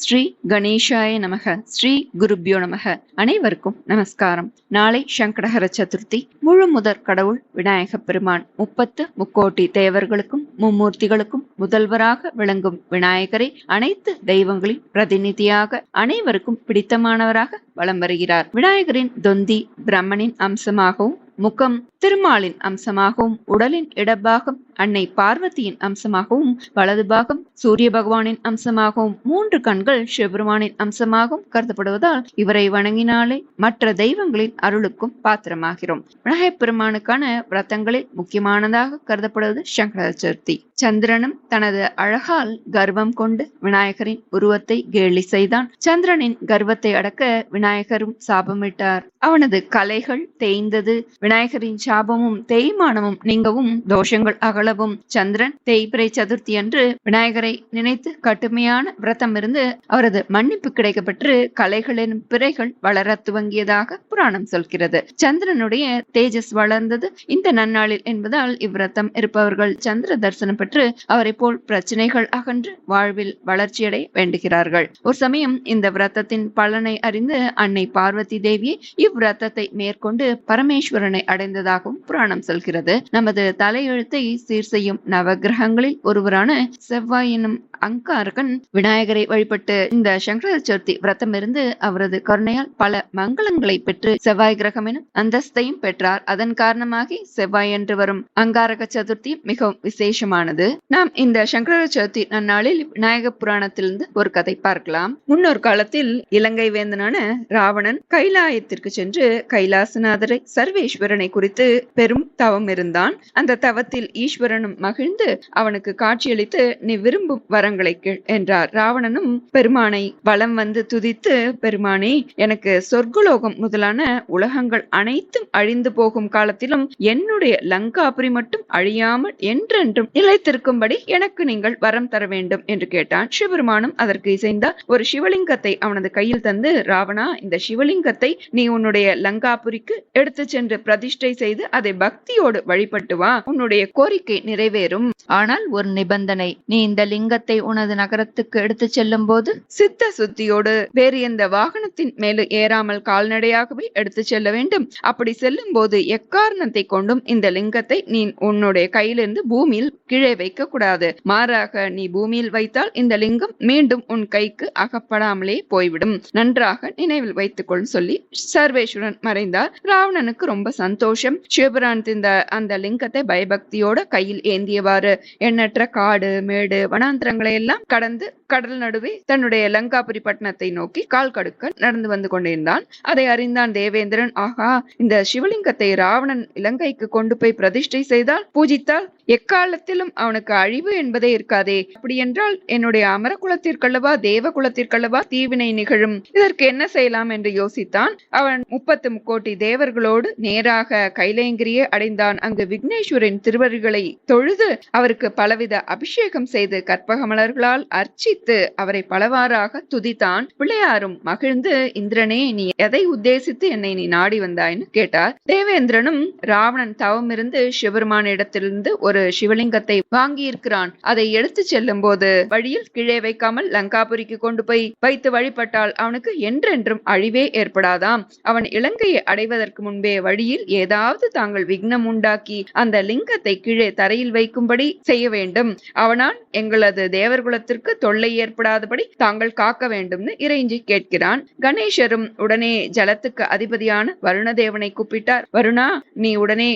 ஸ்ரீ கணேஷாய நமக ஸ்ரீ குருப்யோ நமக. அனைவருக்கும் நமஸ்காரம். நாளை சங்கடஹர சதுர்த்தி. முழு முதற் கடவுள் விநாயக பெருமான். முப்பத்து முக்கோட்டி தேவர்களுக்கும் மும்மூர்த்திகளுக்கும் முதல்வராக விளங்கும் விநாயகரை அனைத்து தெய்வங்களின் பிரதிநிதியாக அனைவருக்கும் பிடித்தமானவராக வலம் வருகிறார். விநாயகரின் தொந்தி பிரம்மனின் அம்சமாகவும் முகம் திருமாலின் அம்சமாகவும் உடலின் இடப்பாகம் அன்னை பார்வதியின் அம்சமாகவும் வலது பாகம் சூரிய பகவானின் அம்சமாகவும் மூன்று கண்கள் சிவபெருமானின் அம்சமாகவும் கருதப்படுவதால் இவரை வணங்கினாலே மற்ற தெய்வங்களின் அருளுக்கும் பாத்திரமாகிறோம். விநாயகப் பெருமானுக்கான விரதங்களில் முக்கியமானதாக கருதப்படுவது சங்கர சதுர்த்தி. சந்திரனும் தனது அழகால் கர்வம் கொண்டு விநாயகரின் உருவத்தை கேலி செய்தான். சந்திரனின் கர்வத்தை அடக்க விநாயகரும் சாபமிட்டார். அவனது கலைகள் தேய்ந்தது. விநாயகரின் சாபமும் தேய்மானமும் நீங்கவும் தோஷங்கள் அகலவும். சந்திரன் தேய்பிரை சதுர்த்தி அன்று விநாயகரை நினைத்து கடுமையான விரதம் இருந்து அவரது மன்னிப்பு கிடைக்கப்பெற்று கலைகளின் பிறைகள் வளர துவங்கியதாக புராணம் சொல்கிறது. சந்திரனுடைய தேஜஸ் வளர்ந்தது இந்த நன்னாளில் என்பதால் இவ்விரதம் இருப்பவர்கள் சந்திர தரிசனம் பெற்று அவரை போல் பிரச்சனைகள் அகன்று வாழ்வில் வளர்ச்சியடை வேண்டுகிறார்கள். ஒரு சமயம் இந்த விரதத்தின் பலனை அறிந்து அன்னை பார்வதி தேவி இவ்விரதத்தை மேற்கொண்டு பரமேஸ்வரனை அடைந்ததாகவும் புராணம் சொல்கிறது. நமது தலையெழுத்தை சீர் செய்யும் நவகிரகங்களில் ஒருவரான செவ்வாய் எனும் அங்காரகன் விநாயகரை வழிபட்டு இந்த சங்கர சதுர்த்தி விரதம் இருந்து அவரது கருணையால் பல மங்களங்களை பெற்று செவ்வாய் கிரகம் எனும் அந்தஸ்தையும் பெற்றார். அதன் காரணமாக செவ்வாய் என்று வரும் அங்காரக சதுர்த்தி மிகவும் விசேஷமானது. நாம் இந்த சங்கர சதுர்த்தி நன்னாளில் விநாயக புராணத்திலிருந்து ஒரு கதை பார்க்கலாம். முன்னொரு காலத்தில் இலங்கை வேந்தனான ராவணன் கைலாயத்திற்கு சென்று கைலாசநாதரை சர்வேஸ்வரனை குறித்து பெரும் தவம் இருந்தான். அந்த தவத்தில் ஈஸ்வரனும் மகிழ்ந்து அவனுக்கு காட்சியளித்து நீ விரும்பும் வரங்களை கேள் என்றார். ராவணனும் பெருமானை வலம் வந்து துதித்து பெருமானே எனக்கு சொர்க்கலோகம் முதலான உலகங்கள் அனைத்தும் அழிந்து போகும் காலத்திலும் என்னுடைய லங்காபுரி மட்டும் அழியாமல் என்றென்றும் நிலைத்திருக்கும்படி எனக்கு நீங்கள் வரம் தர வேண்டும் என்று கேட்டான். சிவபெருமானும் அதற்கு இசைந்தார். ஒரு சிவலிங்கத்தை அவனது கையில் தந்து ராவணா இந்த சிவலிங்கத்தை நீ உன்னுடைய லங்காபுரிக்கு எடுத்து சென்று பிரதிஷ்டை செய்து அதை பக்தியோடு வழிபட்டு வா. உன்னுடைய கோரிக்கை நிறைவேறும். ஆனால் ஒரு நிபந்தனை நீ இந்த லிங்கத்தை உனது நகரத்துக்கு எடுத்துச் செல்லும் போது சித்த சுத்தியோடு வேறு எந்த வாகனத்தின் மேலும் ஏறாமல் கால்நடையாகவே எடுத்துச் செல்ல வேண்டும். அப்படி செல்லும் போது எக்காரணத்தை கொண்டும் இந்த லிங்கத்தை நீ உன்னுடைய கையிலிருந்து பூமியில் கீழே வைக்க கூடாது. மாறாக நீ பூமியில் வைத்தால் இந்த லிங்கம் மீண்டும் உன் கைக்கு அகப்படாமலே போய்விடும். நன்றாக நினைவில் வைத்துக்கொள் சொல்லி சர்வேஸ்வரன் மறைந்தார். ராவணனுக்கு ரொம்ப சந்தோஷம். சிவபிரான் இந்த அந்த லிங்கத்தை பயபக்தியோட கையில் ஏந்தியவாறு. எண்ணற்ற காடு மேடு வனாந்திரங்களை எல்லாம் கடந்து கடல் நடுவே தன்னுடைய லங்காபுரி பட்டணத்தை நோக்கி கால் கடுக்க நடந்து வந்து கொண்டிருந்தான். அதை அறிந்தான் தேவேந்திரன். ஆகா இந்த சிவலிங்கத்தை ராவணன் இலங்கைக்கு கொண்டு போய் பிரதிஷ்டை செய்தால் பூஜித்தால் எக்காலத்திலும் அவனுக்கு அழிவு என்பதே இருக்காதே. அப்படியென்றால் என்னுடைய அமர குலத்திற்கல்லவா தேவ குலத்திற்கல்லவா தீவினை நிகழும். இதற்கு என்ன செய்யலாம் என்று யோசித்தான். அவன் முப்பத்து முக்கோட்டி தேவர்களோடு நேராக கைலேங்கிரியே அடைந்தான். அங்கு விக்னேஸ்வரின் திருவருகளை தொழுது அவருக்கு பலவித அபிஷேகம் செய்து கற்பக மலர்களால் அர்ச்சித்து அவரை பலவாறாக துதித்தான். பிள்ளையாரும் மகிழ்ந்து இந்திரனே நீ எதை உத்தேசித்து என்னை நீ நாடி வந்தாய்னு கேட்டார். தேவேந்திரனும் ராவணன் தவம் இருந்து சிவபெருமான இடத்திலிருந்து ஒரு ஒரு சிவலிங்கத்தை வாங்கியிருக்கிறான். அதை எடுத்து செல்லும் போது வழியில் கீழே வைக்காமல் லங்காபுரிக்கு கொண்டு போய் வைத்து வழிபட்டால் அவனுக்கு என்றென்றும் அழிவே ஏற்படாதாம். அவன் இலங்கையை அடைவதற்கு முன்பே வழியில் ஏதாவது தாங்கள் விக்னம் உண்டாக்கி அந்த லிங்கத்தை கீழே தரையில் வைக்கும்படி செய்ய வேண்டும். அவனால் எங்களது தேவர்குலத்திற்கு தொல்லை ஏற்படாதபடி தாங்கள் காக்க வேண்டும்னு இறைஞ்சி கேட்கிறான். கணேசரும் உடனே ஜலத்துக்கு அதிபதியான வருணதேவனை கூப்பிட்டார். வருணா நீ உடனே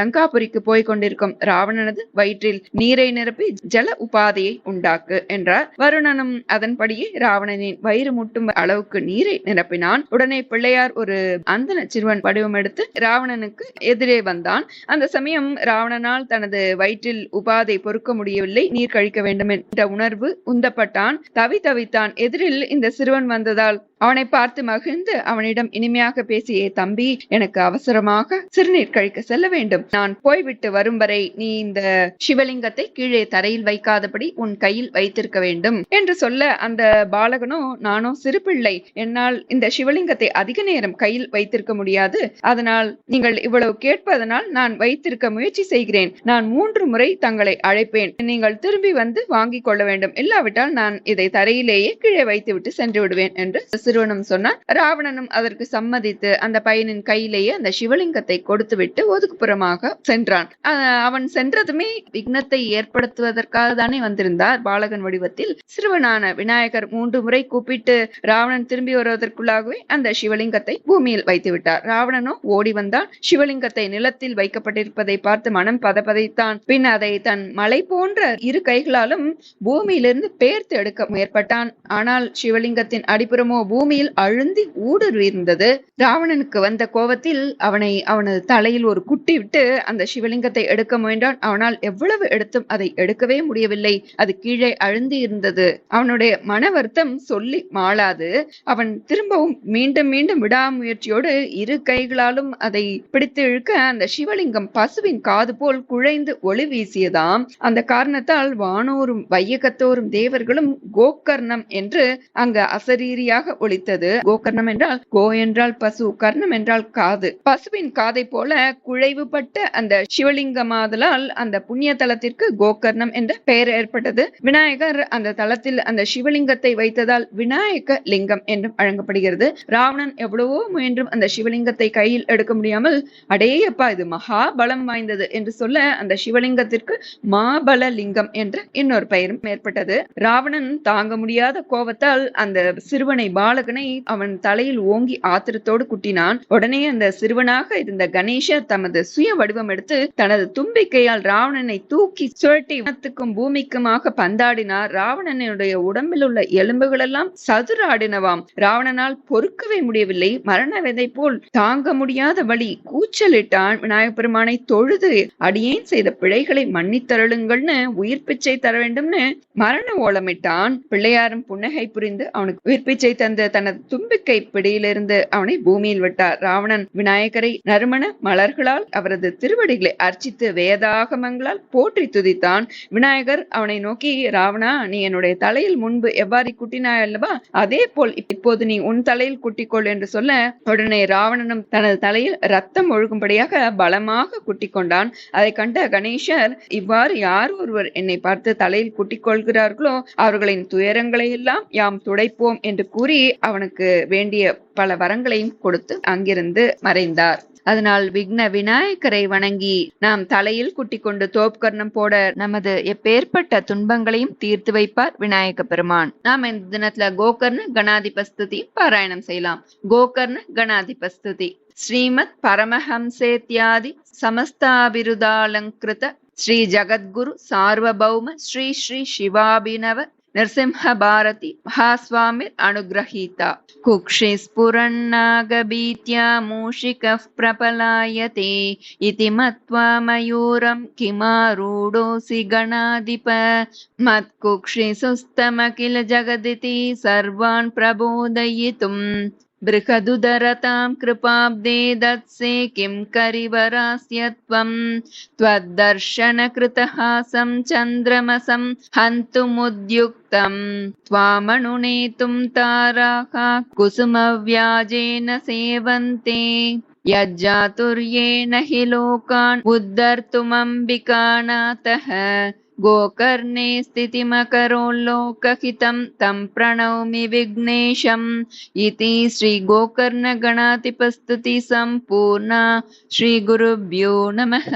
லங்காபுரிக்கு போய் கொண்டிருக்கும். வருணனது வயிற்றில் நீரை நிரப்பி ஜல உபாதையை உண்டாக்கு என்றார். வருணனும் அதன்படியே ராவணனின் வயிறு முட்டும் அளவுக்கு நீரை நிரப்பினான். உடனே பிள்ளையார் ஒரு அந்தன சிறுவன் வடிவம் எடுத்து ராவணனுக்கு எதிரே வந்தான். அந்த சமயம் ராவணனால் தனது வயிற்றில் உபாதை பொறுக்க முடியவில்லை. நீர் கழிக்க வேண்டும் என்ற உணர்வு உந்தப்பட்டான். தவி தவித்தான் எதிரில் இந்த சிறுவன் வந்ததால் அவனை பார்த்து மகிழ்ந்து அவனிடம் இனிமையாக பேசிய தம்பி எனக்கு அவசரமாக சிறுநீர் கழிக்க செல்ல வேண்டும். நான் போய்விட்டு வரும் வரை நீ இந்த சிவலிங்கத்தை கீழே தரையில் வைக்காதபடி உன் கையில் வைத்திருக்க வேண்டும் என்று சொல்ல அந்த பாலகனோ நானோ சிறு பிள்ளை. என்னால் இந்த சிவலிங்கத்தை அதிக நேரம் கையில் வைத்திருக்க முடியாது. அதனால் நீங்கள் இவ்வளவு கேட்பதனால் நான் வைத்திருக்க முயற்சி செய்கிறேன். நான் மூன்று முறை தங்களை அழைப்பேன். நீங்கள் திரும்பி வந்து வாங்கிக் கொள்ள வேண்டும். இல்லாவிட்டால் நான் இதை தரையிலேயே கீழே வைத்துவிட்டு சென்று விடுவேன் என்று சிறுவனும் சொன்னான் ராவணனும் அதற்கு சம்மதித்து அந்த பையனின் கையிலேயே அந்த சிவலிங்கத்தை கொடுத்துவிட்டு ஒதுக்குப்புறமாக சென்றான். அவன் சென்றதுமே விக்னத்தை ஏற்படுத்துவதற்காக தானே வந்திருந்தார் பாலகன் வடிவத்தில். சிறுவனான விநாயகர் மூன்று முறை கூப்பிட்டு ராவணன் திரும்பி வருவதற்குள்ளாகவே அந்த சிவலிங்கத்தை பூமியில் வைத்து விட்டார் ராவணனோ ஓடி வந்தான் சிவலிங்கத்தை நிலத்தில் வைக்கப்பட்டிருப்பதை பார்த்து மனம் பதப்பதைத்தான். பின் அதை தன் மலை போன்ற இரு கைகளாலும் பூமியிலிருந்து பேர்த்து எடுக்க முயற்பட்டான். ஆனால் சிவலிங்கத்தின் அடிப்புறமோ பூமியில் அழுந்தி ஊடுருவிருந்தது. ராவணனுக்கு வந்த கோபத்தில் அவனை அவனது தலையில் ஒரு குட்டி விட்டு அந்த சிவலிங்கத்தை எடுக்க முயன்றான். அவனால் எவ்வளவு எடுத்தும் அதை எடுக்கவே முடியவில்லை. அது கீழே அழுந்தி இருந்தது அவனுடைய மன வருத்தம் சொல்லி மாளாது. அவன் திரும்பவும் மீண்டும் மீண்டும் விடாமுயற்சியோடு இரு கைகளாலும் அதை பிடித்து இழுக்க அந்த சிவலிங்கம் பசுவின் காது போல் குழைந்து ஒளி வீசியதாம். அந்த காரணத்தால் வானோரும் வையகத்தோரும் தேவர்களும் கோகர்ணம் என்று அங்கு அசரீரியாக ஒழித்தது. கோகர்ணம் என்றால் கோ என்றால் பசு கர்ணம் என்றால் காது. பசுவின் காதை போல குழைவுபட்ட அந்த சிவலிங்கமாதலால் அந்த புண்ணிய தலத்திற்கு கோகர்ணம் என்ற பெயர் ஏற்பட்டது. விநாயகர் அந்த தலத்தில் அந்த சிவலிங்கத்தை வைத்ததால் விநாயக லிங்கம் என்றும் வழங்கப்படுகிறது ராவணன் எவ்வளவோ முயன்றும் அந்த சிவலிங்கத்தை கையில் எடுக்க முடியாமல் அடேயப்பா இது மகா பலம் வாய்ந்தது என்று சொல்ல அந்த சிவலிங்கத்திற்கு மாபல லிங்கம் என்ற இன்னொரு பெயரும் ஏற்பட்டது. ராவணன் தாங்க முடியாத கோபத்தால் அந்த சிறுவனை பால பாலகனை அவன் தலையில் ஓங்கி ஆத்திரத்தோடு குட்டினான். உடனே அந்த சிறுவனாக இருந்த கணேசர் தமது சுய வடிவம் எடுத்து தனது தும்பிக்கையால் ராவணனை தூக்கி சுழட்டி வனத்துக்கும் பூமிக்குமாக பந்தாடினார். ராவணனுடைய உடம்பில் உள்ள எலும்புகள் எல்லாம் சதுராடினவாம். ராவணனால் பொறுக்கவே முடியவில்லை. மரண விதை போல் தாங்க முடியாத வழி கூச்சலிட்டான். விநாயகப் பெருமானை தொழுது அடியேன் செய்த பிழைகளை மன்னித்தருளுங்கள்னு உயிர் பிச்சை தர வேண்டும்னு மரண ஓலமிட்டான். பிள்ளையாரும் புன்னகை புரிந்து அவனுக்கு உயிர் பிச்சை தந்த தனது தும்பிக்கை பிடியிலிருந்து அவனை பூமியில் விட்டார். ராவணன் விநாயகரை நறுமண மலர்களால் அவரது திருவடிகளை அர்ச்சித்து வேதாகமங்களால் போற்றி துதித்தான். விநாயகர் அவனை நோக்கி ராவணா நீ என்னுடைய தலையில் முன்பு எவ்வாறு குட்டினாய் அல்லவா? அதே போல் இப்போது நீ உன் தலையில் குட்டிக்கொள் என்று சொல்ல உடனே ராவணனும் தனது தலையில் ரத்தம் ஒழுகும்படியாக பலமாக குட்டிக் கொண்டான் அதை கண்ட கணேசர் இவ்வாறு யார் ஒருவர் என்னை பார்த்து தலையில் குட்டிக் கொள்கிறார்களோ அவர்களின் துயரங்களை எல்லாம் யாம் துடைப்போம் என்று கூறி அவனுக்கு வேண்டிய பல வரங்களையும் கொடுத்து அங்கிருந்து மறைந்தார். அதனால் விக்ன விநாயகரை வணங்கி நாம் தலையில் குட்டி கொண்டு தோப்கர்ணம் போட நமது எப்பேற்பட்ட துன்பங்களையும் தீர்த்து வைப்பார் விநாயக பெருமான். நாம் இந்த தினத்துல கோகர்ண கணாதிபஸ்துதி பாராயணம் செய்யலாம். கோகர்ண கணாதிபஸ்துதி. ஸ்ரீமத் பரமஹம்சேத்யாதி சமஸ்தாபிருதாலங்கிருத ஸ்ரீ ஜகத்குரு சார்வபௌம ஸ்ரீ ஸ்ரீ சிவாபினவ नरसिंह भारती महास्वामिरनुगृहीता कुक्षे स्फुरन्नागभीत्या मूषिकः प्रपलायते। इति मत्वा मयूरं किमारूढोऽसि गणाधिप। मत्कुक्षे सुस्तमखिल जगदिति सर्वान् प्रबोधयितुम् बृहदुदरतां कृपाब्दे दत्से किं करिवरास्य त्वं त्वद्दर्शनकृतहासं चन्द्रमसं हन्तुमुद्युक्तं। त्वामनुनेतुं ताराः कुसुमव्याजेन सेवन्ते। यज्जातुर्येण हि लोकान् उद्धर्तुमम्बिकानाथः गोकर्णे स्थितिमकरोल्लोकहितं तं प्रणौमि विघ्नेशम् इति श्रीगोकर्णगणाधिपस्तुति सम्पूर्णा श्रीगुरुभ्यो नमः